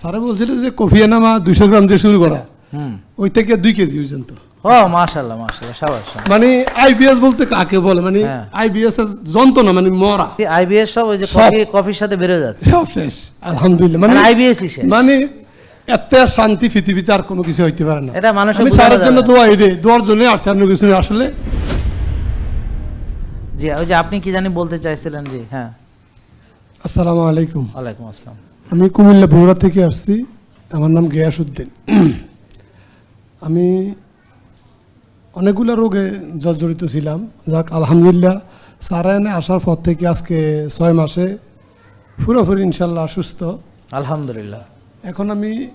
স্যারে বলছিল যে কফি এনামা দুইশো গ্রাম দিয়ে শুরু করা। ওই থেকে দুই কেজি পর্যন্ত। ও মাশাল্লাহ মাশাল্লাহ সাবাস মানে আইবিএস বলতে কাকে বলে? মানে হ্যাঁ। আইবিএস এর যন্ত্রণা মানে মরা। আইবিএস সব ওই যে কফি কফির সাথে বেরো যাচ্ছে। সব শেষ আলহামদুলিল্লাহ। মানে আইবিএস মানে এত শান্তি পৃথিবীতে আর কোনো কিছু হইতে পারে না। এটা মানুষের আমি স্যারের জন্য না। দোয়া এটে দোয়ার জন্য আর কিছু না। আসলে। জি ওই যে আপনি কি জানি বলতে চাইছিলেন জি হ্যাঁ। আসসালামু আলাইকুম। ওয়ালাইকুম আসসালাম। আমি কুমিল্লা বগুড়া থেকে আসছি। আমার নাম গিয়াসউদ্দিন। আমি অনেকগুলো রোগে জর্জরিত ছিলাম। যাক আলহামদুলিল্লাহ সারায়নে আসার পর থেকে আজকে ছয় মাসে পুরোপুরি ইনশাল্লাহ সুস্থ। আলহামদুলিল্লাহ। এখন আমি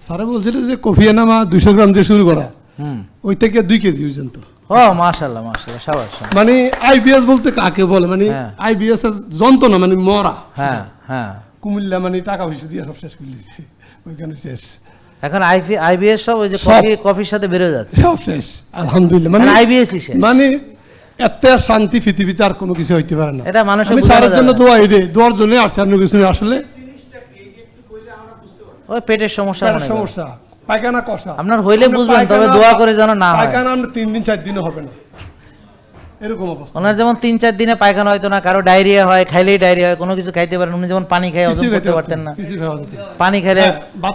স্যারে বলছিল যে কফি এনামা দুইশো গ্রাম দিয়ে শুরু করা। হুম। ওই থেকে দুই কেজি পর্যন্ত। ও মাশাল্লাহ মাশাল্লাহ সাবাস সাবাস। মানে আইবিএস বলতে কাকে বলে? মানে হ্যাঁ। আইবিএস এর যন্ত্রণা মানে মরা। হ্যাঁ হ্যাঁ। কুমিল্লা মানে টাকা পয়সা দিয়ে সব শেষ করে দিয়েছে ওইখানে শেষ। এখন আইপি আইবিএস সব ওই যে কফি কফির সাথে বেরো যাচ্ছে। সব শেষ আলহামদুলিল্লাহ। মানে আইবিএস শেষ। মানে এত শান্তি পৃথিবীতে আর কোনো কিছু হইতে পারে না। এটা মানুষের আমি জন্য। দোয়া এটে দোয়ার জন্য আর অন্য কিছু। আসলে ওই পেটের সমস্যা মনে। সমস্যা। পায়খানা কষা। আপনার হইলে বুঝবেন, তবে দোয়া করে যেন না। পায়খানা আমরা তিন দিন চার দিনও হবে না। এরকম অবস্থা। ওনার যেমন তিন চার দিনে পায়খানা হয়তো না কারও ডায়রিয়া হয় খাইলেই ডায়রিয়া হয় কোনো কিছু খাইতে পারেন উনি যেমন পানি খাই হজম করতে পারতেন না। পানি খেলে হ্যাঁ,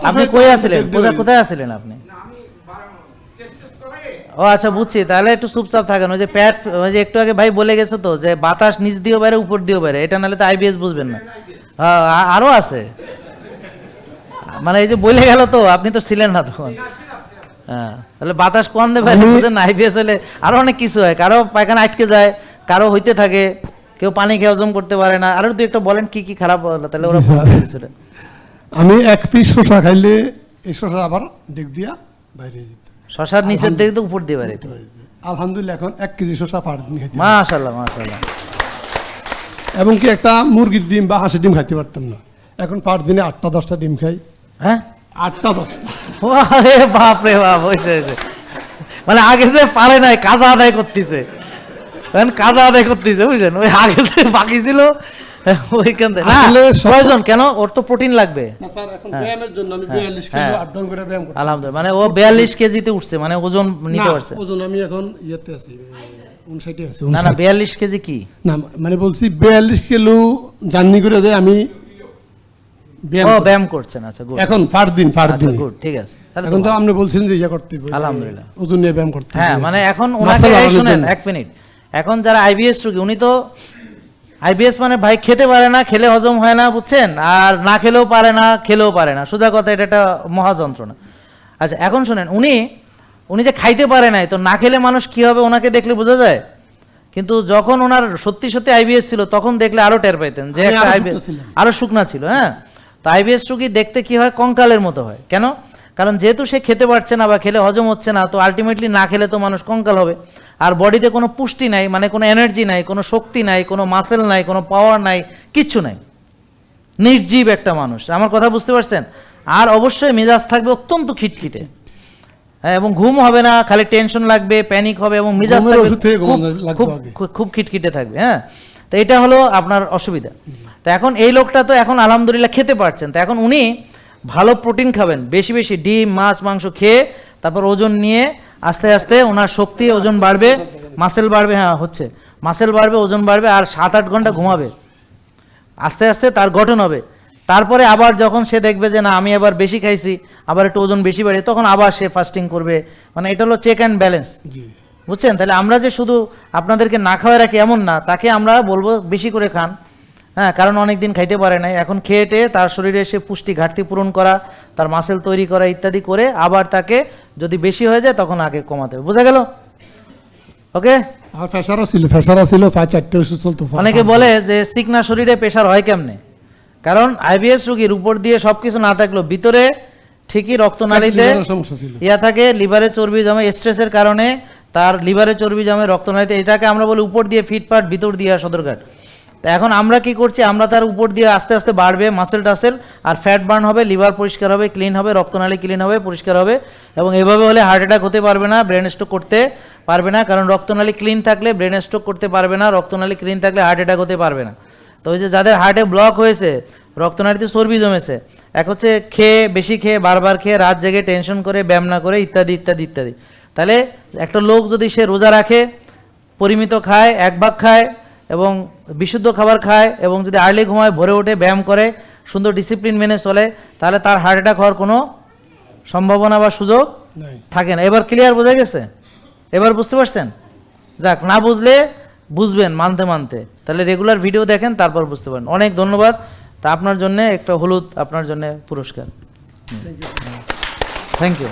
আপনি কই আছিলেন? কোথায় কোথায় আছিলেন আপনি? ও আচ্ছা বুঝছি। তাহলে একটু চুপচাপ থাকেন ওই যে প্যাট ওই যে একটু আগে ভাই বলে গেছে তো যে বাতাস নিচ দিয়েও বাইরে উপর দিয়েও বাইরে এটা নাহলে তো আইবিএস বুঝবেন না। হ্যাঁ, আ- আরও আছে। মানে এই যে বলে গেল তো আপনি তো ছিলেন না তখন। তাহলে বাতাস কম দেবে আইবিএস হলে আরও অনেক কিছু হয়। কারও পায়খানা আটকে যায় কারও হইতে থাকে কেউ পানি খেয়ে হজম করতে পারে না। আরও দু একটা বলেন কি কি খারাপ হলো তাহলে ওরা। আমি এক পিস শসা খাইলে এই শসা আবার ডেক দিয়া বাইরে যেত শশার নিচের দিকে তো উপর দিয়ে বাইরে আলহামদুলিল্লাহ এখন এক কেজি শসা পার দিন খাইতে। মাশাল্লাহ মাশাল্লাহ এবং কি একটা মুরগির ডিম বা হাঁসের ডিম খাইতে পারতাম না। এখন পার দিনে আটটা দশটা ডিম খাই। হ্যাঁ? আটটা দশটা আরে বাপ রে বাপ হয়েছে হয়েছে মানে আগে যে পারে নাই কাজা আদায় করতেছে। কাজা আদায় করতেছে বুঝলেন? ওই আগে যে বাকি ছিল ওইখান থেকে। না, আসলে সব- প্রয়োজন কেন? ওর তো প্রোটিন লাগবে। না স্যার এখন ব্যায়ামের জন্য আমি বিয়াল্লিশ হ্যাঁ। কিলো আপ ডাউন করে ব্যায়াম করি আলহামদুলিল্লাহ। মানে ও বিয়াল্লিশ কেজিতে উঠছে মানে ওজন নিতে পারছে। ওজন আমি এখন ইয়েতে আছি। না না বিয়াল্লিশ কেজি কি? না মানে বলছি বিয়াল্লিশ কিলো জার্নি করে যে আমি ও। ব্যায়াম করছেন আচ্ছা গুড এখন পার দিন আচ্ছা দিন গুড ঠিক আছে এখন তো আপনি যে ইয়ে করতে আলহামদুলিল্লাহ। ওজন নিয়ে ব্যায়াম করতে হ্যাঁ মানে এখন ওনাকে শুনেন এক মিনিট। এখন যারা আইবিএস রোগী উনি তো আইবিএস মানে ভাই খেতে পারে না খেলে হজম হয় না বুঝছেন? আর না খেলেও পারে না খেলেও পারে না। সোজা কথা এটা একটা মহা যন্ত্রণা আচ্ছা এখন শুনেন উনি উনি যে খাইতে পারে নাই তো না খেলে মানুষ কি হবে ওনাকে দেখলে বোঝা যায়? কিন্তু যখন ওনার সত্যি সত্যি আইবিএস ছিল তখন দেখলে আরও টের পাইতেন যে একটা আইবিএস আরও শুকনা ছিল হ্যাঁ? তো আইবিএস রোগী দেখতে কি হয়? কঙ্কালের মতো হয়। কেন? কারণ যেহেতু সে খেতে পারছে না বা খেলে হজম হচ্ছে না তো আলটিমেটলি না খেলে তো মানুষ কঙ্কাল হবে। আর বডিতে কোনো পুষ্টি নাই মানে কোনো এনার্জি নাই কোনো শক্তি নাই কোনো মাসেল নাই কোনো পাওয়ার নাই কিচ্ছু নাই। নির্জীব একটা মানুষ। আমার কথা বুঝতে পারছেন? আর অবশ্যই মেজাজ থাকবে অত্যন্ত খিটখিটে। হ্যাঁ এবং ঘুম হবে না খালি টেনশন লাগবে প্যানিক হবে এবং মেজাজ থাকবে খুব খিটখিটে থাকবে হ্যাঁ। তো এটা হলো আপনার অসুবিধা। তো এখন এই লোকটা তো এখন আলহামদুলিল্লাহ খেতে পারছেন। তো এখন উনি ভালো প্রোটিন খাবেন, বেশি বেশি ডিম, মাছ, মাংস খেয়ে তারপর ওজন নিয়ে আস্তে আস্তে ওনার শক্তি, ওজন বাড়বে মাসেল বাড়বে হ্যাঁ হচ্ছে। মাসেল বাড়বে, ওজন বাড়বে আর সাত আট ঘণ্টা ঘুমাবে। আস্তে আস্তে তার গঠন হবে। তারপরে আবার যখন সে দেখবে যে না, আমি আবার বেশি খাইছি, আবার একটু ওজন বেশি বাড়ে, তখন আবার সে ফাস্টিং করবে। মানে এটা হলো চেক অ্যান্ড ব্যালেন্স বুঝছেন? তাহলে আমরা যে শুধু আপনাদেরকে না খাওয়াই রাখি এমন না তাকে আমরা বলব বেশি করে খান। হ্যাঁ কারণ অনেক দিন খাইতে পারে নাই। এখন খেয়ে টেয়ে তার শরীরে সে পুষ্টি ঘাটতি পূরণ করা তার মাসেল তৈরি করা ইত্যাদি করে আবার তাকে যদি বেশি হয়ে যায় তখন আগে কমাতে হবে। বোঝা গেল? ওকে? আর ফেসারও ছিল ফেসারও ছিল প্রায় চারটে ওষুধ চলতো। অনেকে বলে যে সিকনা শরীরে প্রেশার হয় কেমনে? কারণ আইবিএস রোগীর উপর দিয়ে সবকিছু না থাকলেও ভিতরে ঠিকই রক্তনালীতে ইয়া থাকে লিভারে চর্বি জমে স্ট্রেসের কারণে তার লিভারে চর্বি জমে রক্তনালীতে এটাকে আমরা বলি উপর দিয়ে ফিটফাট ভিতর দিয়ে সদরঘাট তা এখন আমরা কি করছি? আমরা তার উপর দিয়ে আস্তে আস্তে বাড়বে মাসেল টাসেল আর ফ্যাট বার্ন হবে লিভার পরিষ্কার হবে ক্লিন হবে রক্তনালী ক্লিন হবে, পরিষ্কার হবে। এবং এভাবে হলে হার্ট অ্যাটাক হতে পারবে না ব্রেন স্ট্রোক করতে পারবে না, কারণ রক্তনালী ক্লিন থাকলে ব্রেন স্ট্রোক করতে পারবে না রক্তনালী ক্লিন থাকলে হার্ট অ্যাটাক হতে পারবে না। তো ওই যে যাদের হার্টে ব্লক হয়েছে রক্তনালীতে চর্বি জমেছে, এক হচ্ছে খেয়ে, বেশি খেয়ে, বারবার খেয়ে, রাত জেগে টেনশন করে, ব্যায়াম না করে, ইত্যাদি ইত্যাদি ইত্যাদি। তাহলে একটা লোক যদি সে রোজা রাখে পরিমিত খায় এক ভাগ খায় এবং বিশুদ্ধ খাবার খায় এবং যদি আর্লি ঘুমায় ভরে ওঠে ব্যায়াম করে সুন্দর ডিসিপ্লিন মেনে চলে তাহলে তার হার্ট অ্যাটাক হওয়ার কোনো সম্ভাবনা বা সুযোগ থাকে না। এবার ক্লিয়ার বোঝা গেছে? এবার বুঝতে পারছেন? যাক না বুঝলে বুঝবেন মানতে মানতে। তাহলে রেগুলার ভিডিও দেখেন তারপর বুঝতে পারেন অনেক ধন্যবাদ। তা আপনার জন্য একটা হলুদ আপনার জন্য পুরস্কার। Thank you